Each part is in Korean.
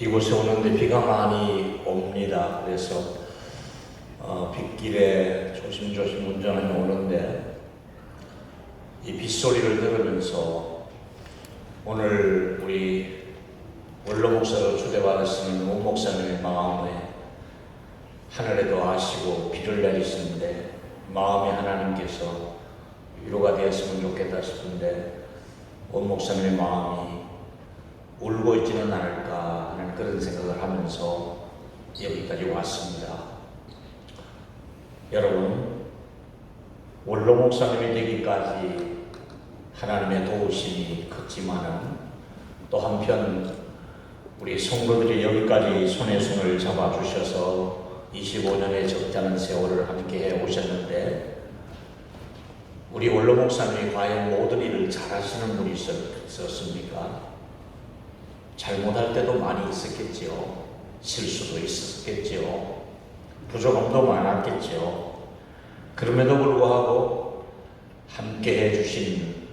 이곳에 오는데 비가 많이 옵니다. 그래서 어, 빗길에 조심조심 운전하며 오는데 이 빗소리를 들으면서 오늘 우리 원로 목사로 초대받으시는 오 목사님의 마음에 하늘에도 아시고 비를 내리시는데 마음에 하나님께서 위로가 되었으면 좋겠다 싶은데 오 목사님의 마음이 울고 있지는 않을까 하는 그런 생각을 하면서 여기까지 왔습니다. 여러분, 원로 목사님이 되기까지 하나님의 도우심이 컸지만은 또 한편 우리 성도들이 여기까지 손에 손을 잡아주셔서 25년의 적잖은 세월을 함께 해 오셨는데 우리 원로 목사님이 과연 모든 일을 잘하시는 분이 있었습니까? 잘못할 때도 많이 있었겠지요. 실수도 있었겠지요. 부족함도 많았겠지요. 그럼에도 불구하고 함께 해주신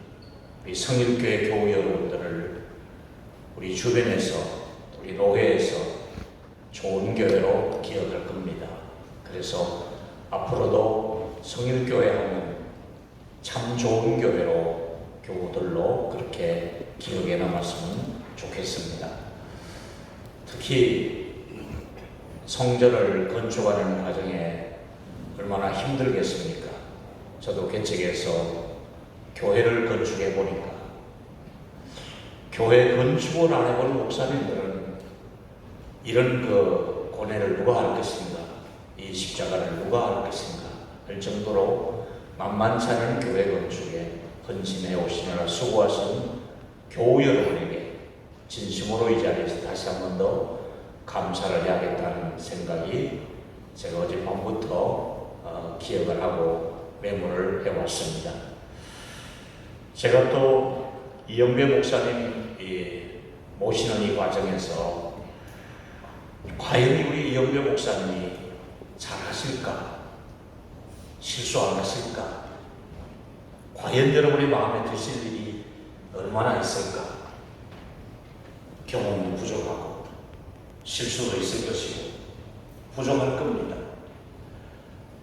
우리 성일교회 교우 여러분들을 우리 주변에서 우리 노회에서 좋은 교회로 기억할 겁니다. 그래서 앞으로도 성일교회 하면 참 좋은 교회로 교우들로 그렇게 기억에 남았으면 좋겠습니다. 특히 성전을 건축하는 과정에 얼마나 힘들겠습니까? 저도 개척해서 교회를 건축해 보니까 교회 건축을 안 해본 목사님들은 이런 그 고뇌를 누가 할 것인가? 이 십자가를 누가 할 것인가? 할 정도로 만만치 않은 교회 건축에 헌신해 오시느라 수고하신 교우 여러분에게 진심으로 이 자리에서 다시 한 번 더 감사를 해야겠다는 생각이 제가 어젯밤부터 어, 기억을 하고 메모를 해왔습니다. 제가 또 이영배 목사님 이 모시는 이 과정에서 과연 우리 이영배 목사님이 잘하실까? 실수 안 하실까? 과연 여러분의 마음에 드실 일이 얼마나 있을까? 경험도 부족하고 실수도 있을 것이고 부족할 겁니다.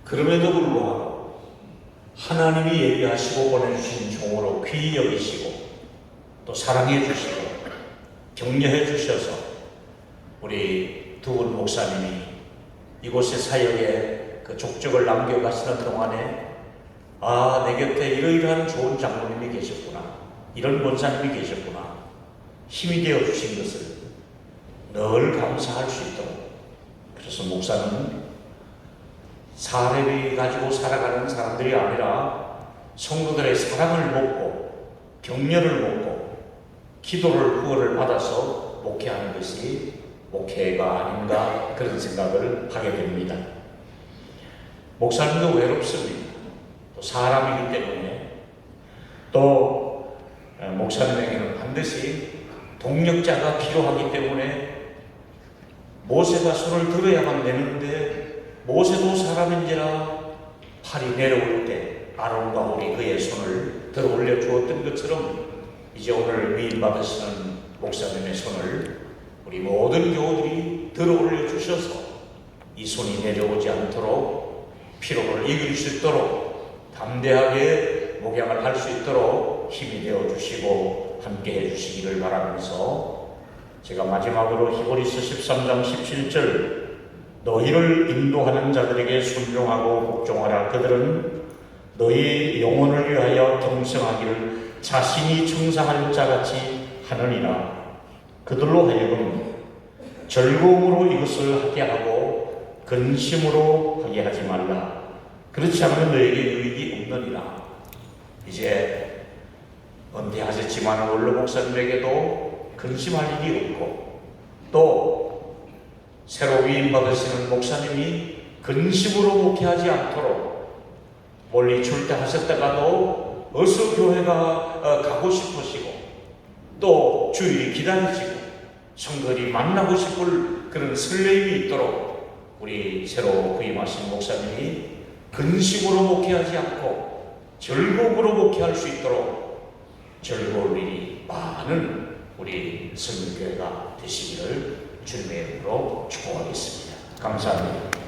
그럼에도 불구하고 하나님이 예비하시고 보내주신 종으로 귀히 여기시고 또 사랑해 주시고 격려해 주셔서 우리 두 분 목사님이 이곳의 사역에 그 족적을 남겨가시는 동안에 아, 내 곁에 이러이러한 좋은 장로님이 계셨구나. 이런 권사님이 계셨구나. 힘이 되어 주신 것을 늘 감사할 수 있도록. 그래서 목사는 사례비 가지고 살아가는 사람들이 아니라 성도들의 사랑을 먹고 격려를 먹고 기도를 후원을 받아서 목회하는 것이 목회가 아닌가 그런 생각을 하게 됩니다. 목사님도 외롭습니다. 또 사람이기 때문에 또 어, 목사님에게는 반드시 동력자가 필요하기 때문에 모세가 손을 들어야만 되는데 모세도 사람인지라 팔이 내려올 때 아론과 우리 그의 손을 들어 올려 주었던 것처럼 이제 오늘 위임 받으시는 목사님의 손을 우리 모든 교우들이 들어 올려 주셔서 이 손이 내려오지 않도록 피로를 이길 수 있도록 담대하게 목양을 할 수 있도록 힘이 되어 주시고 함께 해 주시기를 바라면서 제가 마지막으로 히브리서 13장 17절 너희를 인도하는 자들에게 순종하고 복종하라. 그들은 너희 영혼을 위하여 경성하기를 자신이 청상할 자같이 하느니라. 그들로 하여금 즐거움으로 이것을 하게 하고 근심으로 하게 하지 말라. 그렇지 않으면 너에게 유익이 없느니라. 이제 은퇴하셨지만 원로 목사님에게도 근심할 일이 없고 또 새로 위임 받으시는 목사님이 근심으로 목회하지 않도록 멀리 출대하셨다가도 어서 교회가 어, 가고 싶으시고 또 주일이 기다려지고 성도들이 만나고 싶을 그런 설레임이 있도록 우리 새로 부임하신 목사님이 근심으로 목회하지 않고 즐거움으로 목회할 수 있도록 즐거울 일이 많은 우리 성교회가 되시기를 주님의 이름으로 축복하겠습니다. 감사합니다.